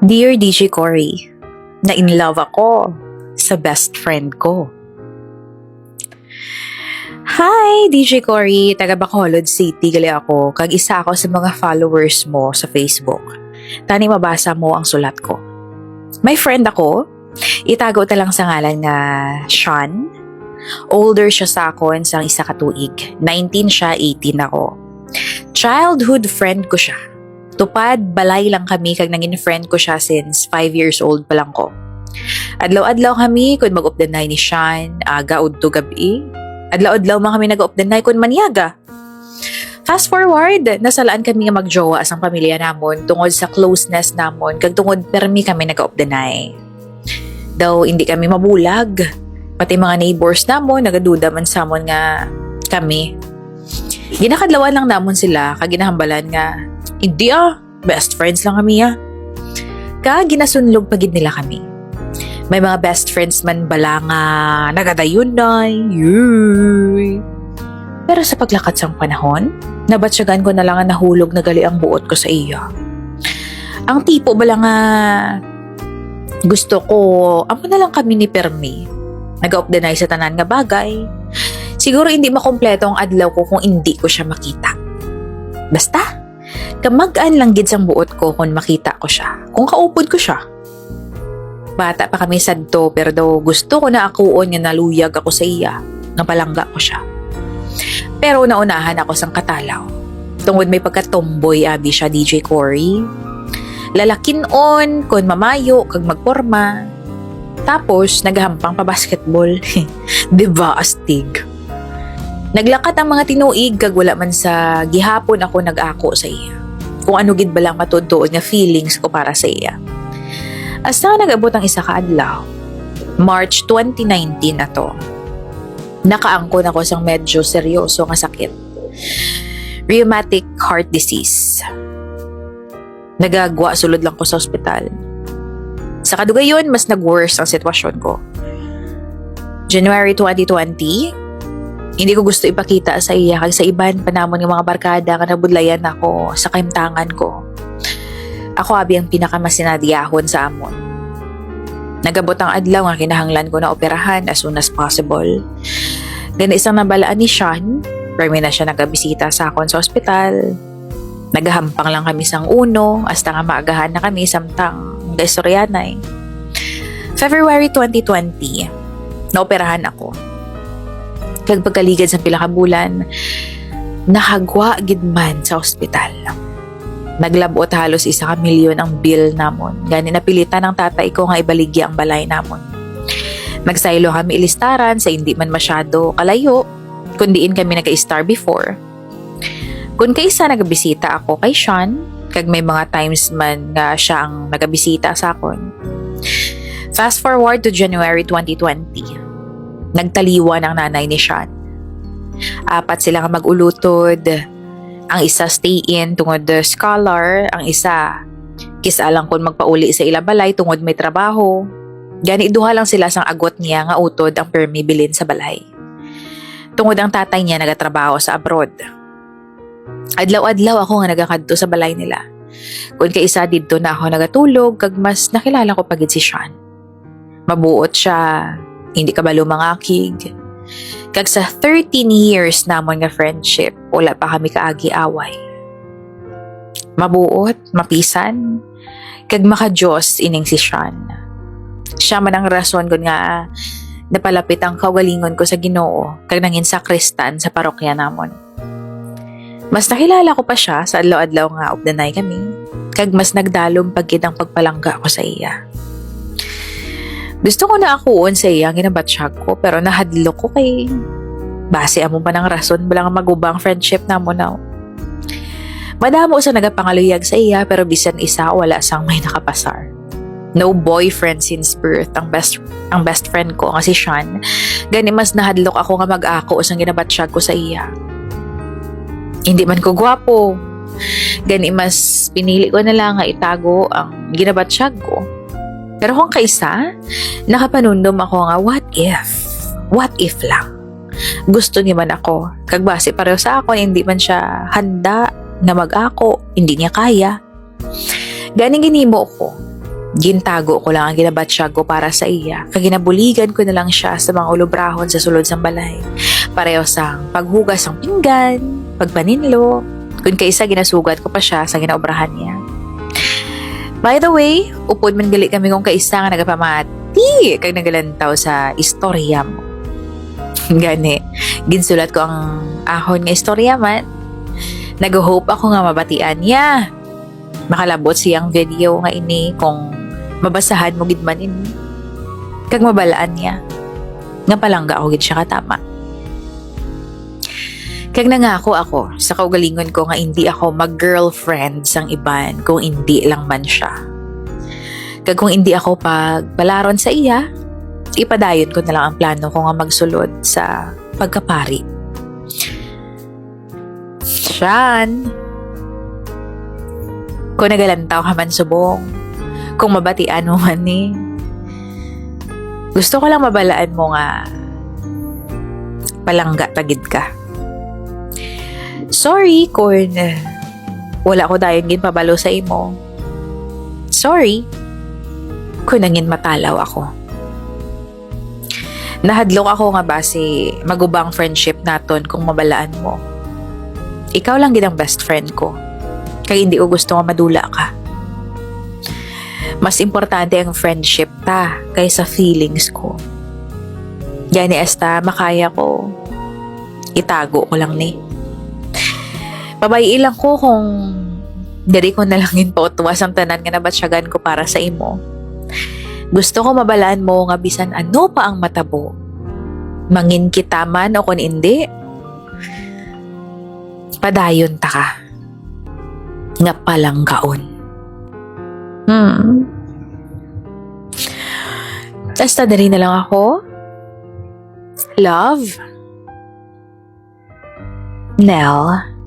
Dear DJ Cory, na in love ako sa best friend ko. Hi, DJ Cory. Taga Bacolod City gali ako. Kag isa ako sa mga followers mo sa Facebook. Tani mabasa mo ang sulat ko. May friend ako. Itago ta lang sa ngalan nga Sean. Older siya sa akon sa isa katuig. 19 siya, 18 ako. Childhood friend ko siya. Tupad, balay lang kami kag naging friend ko siya since 5 years old pa lang ko. Adlaw-adlaw kami kun mag-updanay ni Sean, aga udto gabi. Adlaw-adlaw man kami nag-updanay kun maniaga. Fast forward, nasalaan kami nga magjowa sa pamilya namon tungod sa closeness namon kag tungod permi kami nag-updanay. Daw hindi kami mabulag. Pati mga neighbors namon nagaduda man sa amon nga kami. Ginakadlawan lang namon sila kag ginahambalan nga hindi ah, best friends lang kami ah. Ka ginasunlog pagid nila kami. May mga best friends man bala nga nagadayon na. Yuy. Pero sa paglakad sang panahon, nabatsyagan ko na lang ang nahulog na gali ang buot ko sa iya. Ang tipo bala nga gusto ko, amo na lang kami ni Permi. Nag-updanay sa tanan nga bagay. Siguro hindi makompleto ang adlaw ko kung hindi ko siya makita. Basta, kamagaan lang gid sang buot ko kung makita ko siya. Kung kaupod ko siya. Bata pa kami sadto pero daw gusto ko na akuon nga naluyag ako sa iya. Nga palangga ko siya. Pero naunahan ako sang katalaw. Tungod may pagkatomboy abi siya DJ Cory. Lalakin on, kon mamayo, kag magporma. Tapos, naghampang pa basketball. diba, astig? Naglakat ang mga tinuig kag wala man sa gihapon ako nag-ako sa iya. Kung ano gid ba lang matutuod nga feelings ko para sa iya. Asa nag-abot ang isa ka adlaw. March 2019 na to. Nakaangkon ako sang medyo seryoso nga sakit. Rheumatic heart disease. Nagagwa sulod lang ko sa ospital. Sa kadugayon, mas nag-worse ang sitwasyon ko. January 2020, hindi ko gusto ipakita sa iya kag sa iban panamon ng mga barkada nga nabudlayan ako sa kaimtangan ko. Ako abi ang pinakamasinadiyahon sa amon. Nagabot ang adlaw nga kinahanglan ko na operahan as soon as possible. Then isang nabalaan ni Sean, permi na siya nagabisita sa akon sa ospital. Nagahampang lang kami sang uno, hasta nga maagahan na kami samtang gaistoryanay. February 2020, naoperahan ako. Kag pagkaligad sa pila ka bulan, nakagwa gid man sa ospital. Naglabot halos isa ka milyon ang bill namon. Gani napilitan ng tatay ko nga ibaligya ang balay namon. Nagsaylo kami ilistaran sa hindi man masyado kalayo, kundiin kami nag-star before. Kung kaysa nagabisita ako kay Sean, kag may mga times man nga siya ang nagabisita sa akon. Fast forward to January 2020. Nagtaliwan ang nanay ni Sean. Apat sila mag-ulutod. Ang isa stay in tungod scholar, ang isa kisa lang kung magpauli sa ilabalay tungod may trabaho. Gani duha lang sila sang agot niya nga utod ang permi bilin sa balay. Tungod ang tatay niya nagatrabaho sa abroad. Adlaw-adlaw ako nga nagakadto sa balay nila. Kung kaisa didto na ako nagatulog, kag mas nakilala ko pagid si Sean. Mabuot siya, hindi ka ba lumangakig. Kag sa 13 years namon nga friendship, wala pa kami kaagi away. Mabuot, mapisan, kag makajos ining si Sean. Siya man ang rason kun nga napalapit ang kaugalingon ko sa Ginoo kag nangin sakristan sa parokya namon. Mas nakilala ko pa siya sa adlaw-adlaw nga ugdanay kami. Kag mas nagdalom pagkid ang pagpalangga ko sa iya. Gusto ko na akuon sa iya ginabatsyag ko pero nahadlok ko kay base amo pa ng rason bala nga magubang friendship na mo now. Madamo sa nagapangaluyag sa iya pero bisan isa wala sang may nakapasar. No boyfriend since birth ang best ang best friend ko nga si Sean. Gani mas nahadlok ako nga mag-ako sa ginabatsyag ko sa iya. Hindi man ko gwapo. Gani mas pinili ko na lang nga itago ang ginabatsyag ko. Pero kung kaisa, nakapanundom ako nga what if? What if lang? Gusto ni man ako. Kag base pareho sa ako, hindi man siya handa na mag-ako. Hindi niya kaya. Gani ginimo ko. Gintago ko lang ang ginabatsyag ko para sa iya. Kaginabuligan ko na lang siya sa mga ulubrahon sa sulod sang balay. Pareho sang paghugas ng pinggan, pagpaninlo. Kung kaisa ginasugat ko pa siya sa ginaobrahan niya. By the way, upod man gali kami kung kaisa nga nagapamati kag nagalantaw sa istorya mo. Gani, ginsulat ko ang ahon nga istorya man. Nag-hope ako nga mabatian niya. Makalabot siyang video nga ini kung mabasahan mo gid man ini. Kag mabalaan niya. Nga palangga ako gid siya katama. Kag nangako ako sa kaugalingon ko nga hindi ako mag-girlfriend sang iban kung hindi lang man siya. Kag kung hindi ako pagpalaron sa iya, ipadayon ko na lang ang plano ko nga magsulod sa pagkapari. Siyan. Kung nagalantaw ka man subong, kung mabatian mo man ni, gusto ko lang mabalaan mo nga palangga tagid ka. Sorry kung wala ko dayon gin pabalo sa imo. Sorry kung nangin matalaw ako. Nahadlok ako nga base magubang friendship naton kung mabalaan mo. Ikaw lang gid ang best friend ko. Kaya hindi ko gusto nga madula ka. Mas importante ang friendship ta kaysa feelings ko. Gani esta makaya ko. Itago ko lang ni. Pabayi lang ko kung dari ko na lang yun po tuwas ang tanan nga nabatsyagan ko para sa imo. Gusto ko mabalaan mo nga bisan ano pa ang matabo. Mangin kita man o kung hindi, padayon ta ka. Nga palang gaon. Hmm. Basta rin na lang ako. Love. Nell.